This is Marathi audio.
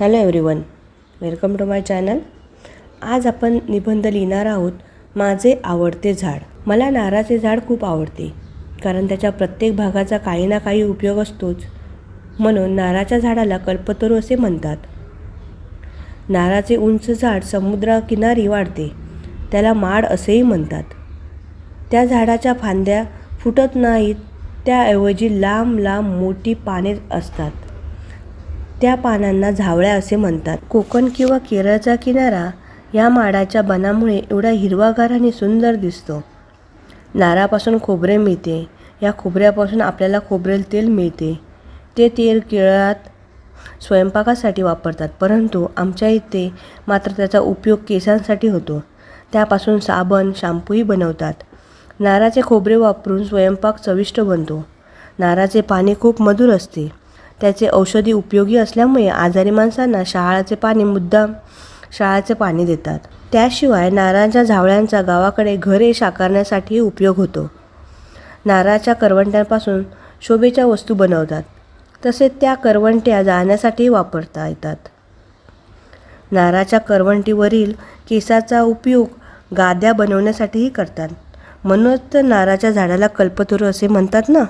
Hello everyone welcome to my channel. आज आपण निबंध लिहिणार आहोत माझे आवडते झाड. मला नारळाचे झाड खूप आवडते कारण त्याच्या प्रत्येक भागाचा काही ना काही उपयोग असतोच. म्हणून नारळाच्या झाडाला कल्पतरू असे म्हणतात. नारळाचे उंच झाड समुद्राकिनारी वाढते त्याला माड असेही म्हणतात. त्या झाडाच्या फांद्या फुटत नाहीत त्याऐवजी लांब लांब मोठी पाने असतात. त्या पानांना झावळ्या असे म्हणतात. कोकण किंवा केरळचा किनारा या माडाच्या बनामुळे एवढा हिरवागार आणि सुंदर दिसतो. नारळापासून खोबरे मिळते. या खोबऱ्यापासून आपल्याला खोबरेल तेल मिळते. ते तेल केरळात स्वयंपाकासाठी वापरतात. परंतु आमच्या इथे मात्र त्याचा उपयोग केसांसाठी होतो. त्यापासून साबण शॅम्पूही बनवतात. नारळाचे खोबरे वापरून स्वयंपाक चविष्ट बनतो. नारळाचे पाणी खूप मधुर असते. त्याचे औषधी उपयोगी असल्यामुळे आजारी माणसांना शहाळाचे पाणी मुद्दाम शहाळाचे पाणी देतात. त्याशिवाय नारळाच्या झावळ्यांचा गावाकडे घरे साकारण्यासाठी उपयोग होतो. नारळाच्या करवंट्यांपासून शोभेच्या वस्तू बनवतात. तसेच त्या करवंट्या जाळण्यासाठी वापरता येतात. नारळाच्या करवंटीवरील केसाचा उपयोग गाद्या बनवण्यासाठीही करतात. म्हणूनच तर नारळाच्या झाडाला कल्पतरू असे म्हणतात ना?